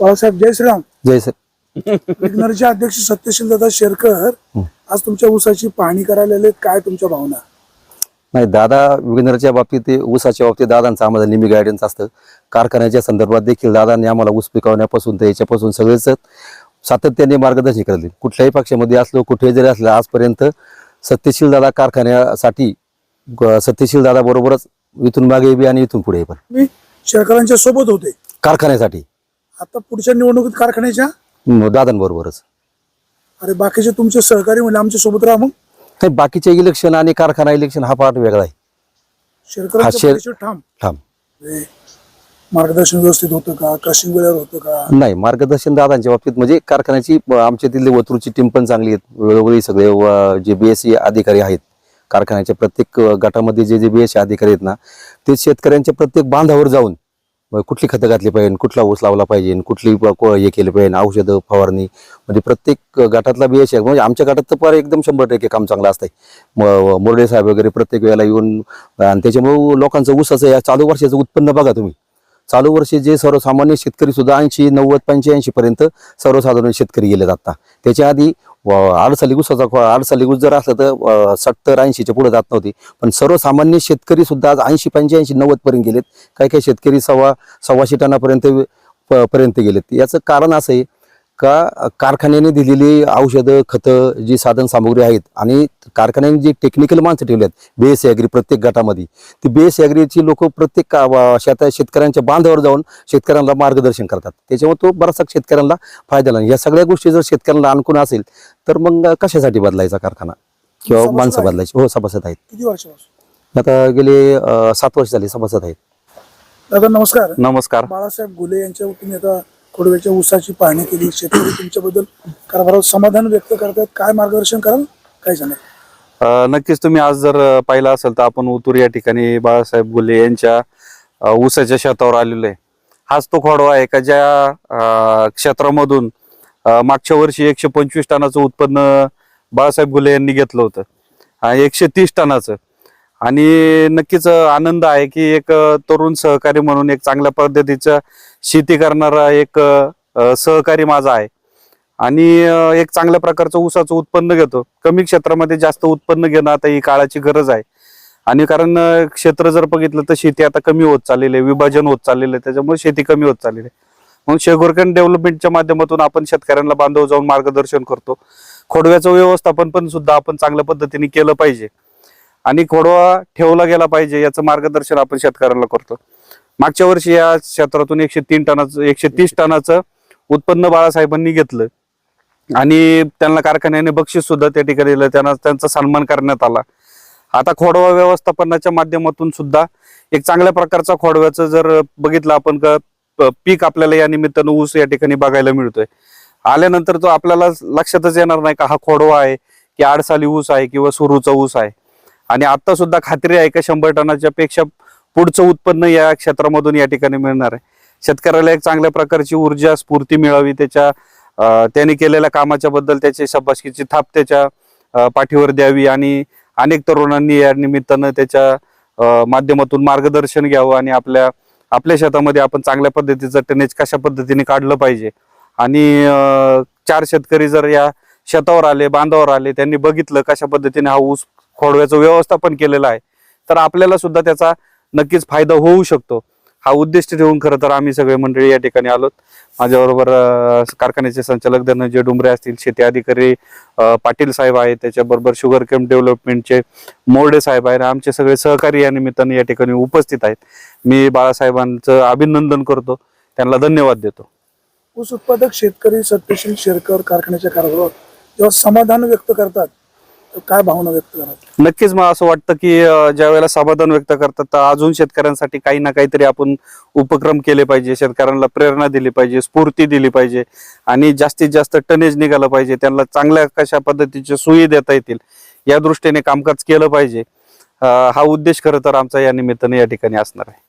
बाळासाहेब जय श्रीराम जय सर. विग्नरचे अध्यक्ष सत्यशील दादा शेरकर आज तुमच्या ऊसाची पाहणी करायला आलेत काय तुमच्या भावना? नाही दादा विग्नरच्या बाबतीत ते ऊसाच्या बाबतीत दादांचं आम्हाला नेहमी गायडन्स असतं. कारखान्याच्या संदर्भात देखील दादांनी आम्हाला ऊस पिकवण्यापासून ते याच्यापासून सगळेच सातत्याने मार्गदर्शन केले कुठल्याही पक्षामध्ये असलो कुठेही जरी असलं आजपर्यंत सत्यशील दादा कारखान्यासाठी सत्यशील दादा बरोबरच इथून मागे बी आणि इथून पुढे पण. तुम्ही शेरकरांच्या सोबत होते. कारखान्यासाठी. आता पुढच्या निवडणुकीत कारखान्याच्या? दादांबरोबरच. अरे बाकीचे तुमचे सहकारी म्हणजे आमच्यासोबत राहा मग. नाही बाकीचे इलेक्शन आणि कारखाना इलेक्शन हा पार्ट वेगळा आहे. हा, शेरकरांच्या शेर- पाठीशी ठाम. थांब हे मार्गदर्शन व्यवस्थित होतं का? क्रशिंग वेळेवर होतं का? नाही मार्गदर्शन दादांच्या बाबतीत म्हणजे कारखान्याची ब- आमच्या तिथली वतरूची टीम पण चांगली आहेत. वेळोवेळी सगळे जे बीएससी अधिकारी आहेत कारखान्याच्या प्रत्येक अ, गटामध्ये जे जे बीएससी अधिकारी आहेत ना ते शेतकऱ्यांच्या प्रत्येक बांधावर जाऊन मग कुठली खतं घातली पाहिजे कुठला ऊस लावला पाहिजे कुठली को- हे केली पाहिजे औषधं फवारणी. म्हणजे प्रत्येक गटातला बीएससी म्हणजे आमच्या गटात तर फार एकदम शंभर टक्के काम चांगलं असतंय. म- मुरडे साहेब वगैरे प्रत्येक वेळेला येऊन आणि त्याच्यामुळे लोकांचं ऊसाचं या चालू वर्षाचं उत्पन्न बघा तुम्ही. चालू वर्षी जे सर्वसामान्य शेतकरी सुद्धा ऐंशी नव्वद पंच्याऐंशी पर्यंत सर्वसाधारण शेतकरी गेले जातात त्याच्या आधी व अडसाली गुसाचा खो- अडसाली ऊस जर असलं तर सत्तर ऐंशीच्या पुढे जात नव्हती. पण सर्वसामान्य शेतकरी सुद्धा आज ऐंशी पंच्याऐंशी नव्वद पर्यंत गेलेत. काही काही शेतकरी सव्वा सव्वाशे टनापर्यंत पर्यंत गेलेत. याचं कारण असं आहे का कारखान्याने दिलेली औषधं खतं जी साधन सामुग्री आहेत आणि कारखान्याने जी टेक्निकल माणसं ठेवली आहेत बेस ॲग्री प्रत्येक गटामध्ये ती बेस ॲग्रीची लोक प्रत्येक का- वा- शेता शेतकऱ्यांच्या बांधावर जाऊन शेतकऱ्यांना मार्गदर्शन करतात. त्याच्यामुळे तो बराचसा शेतकऱ्यांना फायदा झाला. या सगळ्या गोष्टी जर शेतकऱ्यांना अनुकूल असेल तर मग कशासाठी बदलायचा कारखाना? किंवा माणसं? बदलायची. हो सभासद आहेत. किती वर्षापासून? आता गेले सात वर्ष झाली सभासद आहेत. दादा नमस्कार. नमस्कार. बाळासाहेब घुले यांच्या तुम्ही आता खोडव्याच्या ऊसाची पाहणी केली शेतकरी तुमच्याबद्दल कारभारावर समाधान व्यक्त करतात काय मार्गदर्शन कराल? काय सांगाल? अ, नक्कीच तुम्ही आज जर पाहिलं असेल तर आपण उतूर या ठिकाणी बाळासाहेब गुले यांच्या अ, ऊसाच्या शेतावर आलेलो आहे. हाच तो खोडवा आहे का ज्या अ, क्षेत्रामधून अ, मागच्या वर्षी एकशे पंचवीस टनाचं उत्पन्न बाळासाहेब गुले यांनी घेतलं होतं. अ, एकशे तीस टनाचं. आणि नक्कीच आनंद आहे की एक तरुण सहकारी म्हणून एक चांगल्या पद्धतीचं शेती करणारा एक सहकारी माझा आहे. आणि एक चांगल्या प्रकारचं ऊसाचं उत्पन्न घेतो. कमी क्षेत्रामध्ये जास्त उत्पन्न घेणं आता ही काळाची गरज आहे. आणि कारण क्षेत्र जर बघितलं तर शेती आता कमी होत चाललेली आहे विभाजन होत चाललेलं आहे त्याच्यामुळे शेती कमी होत चाललेली आहे. मग शेगोरकन डेव्हलपमेंटच्या माध्यमातून आपण शेतकऱ्यांना बांधव जाऊन मार्गदर्शन करतो. खोडव्याचं व्यवस्थापन पण सुद्धा आपण चांगल्या पद्धतीने केलं पाहिजे. आणि खोडवा ठेवला गेला पाहिजे याचं मार्गदर्शन आपण शेतकऱ्यांना करतो. मागच्या वर्षी या क्षेत्रातून एकशे तीन टनाचं एकशे तीस टनाचं उत्पन्न बाळासाहेबांनी घेतलं. आणि त्यांना कारखान्याने बक्षीस सुद्धा त्या ठिकाणी दिलं. त्यांना त्यांचा सन्मान करण्यात आला. आता खोडवा व्यवस्थापनाच्या माध्यमातून सुद्धा एक चांगल्या प्रकारचा खोडव्याचं जर बघितलं आपण का पीक आपल्याला या निमित्तानं ऊस या ठिकाणी बघायला मिळतोय. आल्यानंतर तो आपल्याला लक्षातच येणार नाही का हा खोडवा आहे की आडसाली ऊस आहे किंवा सुरूचा ऊस आहे. आणि आता सुद्धा खात्री आहे का शंभर टनाच्या पेक्षा पुढचं उत्पन्न या क्षेत्रामधून या ठिकाणी मिळणार आहे. शेतकऱ्याला एक चांगल्या प्रकारची ऊर्जा स्फूर्ती मिळावी त्याच्या त्याने केलेल्या कामाच्या बद्दल त्याची शबासकीची थाप त्याच्या पाठीवर द्यावी आणि अनेक तरुणांनी या निमित्तानं त्याच्या माध्यमातून मार्गदर्शन घ्यावं आणि आपल्या आपल्या शेतामध्ये आपण चांगल्या पद्धतीचं टनेज कशा पद्धतीने काढलं पाहिजे. आणि चार शेतकरी जर या शेतावर आले बांधावर आले त्यांनी बघितलं कशा पद्धतीने हा ऊस खोडव्याचं व्यवस्थापन केलेलं आहे. तर आपल्याला सुद्धा त्याचा नक्कीच फायदा होऊ शकतो. हा उद्दिष्ट ठेवून खरं तर आम्ही सगळे मंडळी या ठिकाणी आलोत. माझ्याबरोबर कारखान्याचे संचालक धनंजय डुंबरे असतील शेती अधिकारी पाटील साहेब आहेत त्याच्याबरोबर शुगर केम डेव्हलपमेंटचे मोर्डे साहेब आहेत आमचे सगळे सहकारी या निमित्ताने या ठिकाणी उपस्थित आहेत. मी बाळासाहेबांचं अभिनंदन करतो. त्यांना धन्यवाद देतो. ऊस उत्पादक शेतकरी सत्यशील शेरकर कारखान्याच्या कारभारात जेव्हा समाधान व्यक्त करतात काय भावना व्यक्त करतात नक्कीच मला असं वाटतं की अं, ज्या वेळेला समाधान व्यक्त करतात तर अजून शेतकऱ्यांसाठी काही ना काहीतरी आपण उपक्रम केले पाहिजे. शेतकऱ्यांना प्रेरणा दिली पाहिजे स्फूर्ती दिली पाहिजे आणि जास्तीत जास्त टनेज निघालं पाहिजे. त्यांना चांगल्या कशा पद्धतीचे सोयी देता येतील या दृष्टीने कामकाज केलं पाहिजे. अं, हा उद्देश खरं तर आमचा या निमित्ताने या ठिकाणी असणार आहे.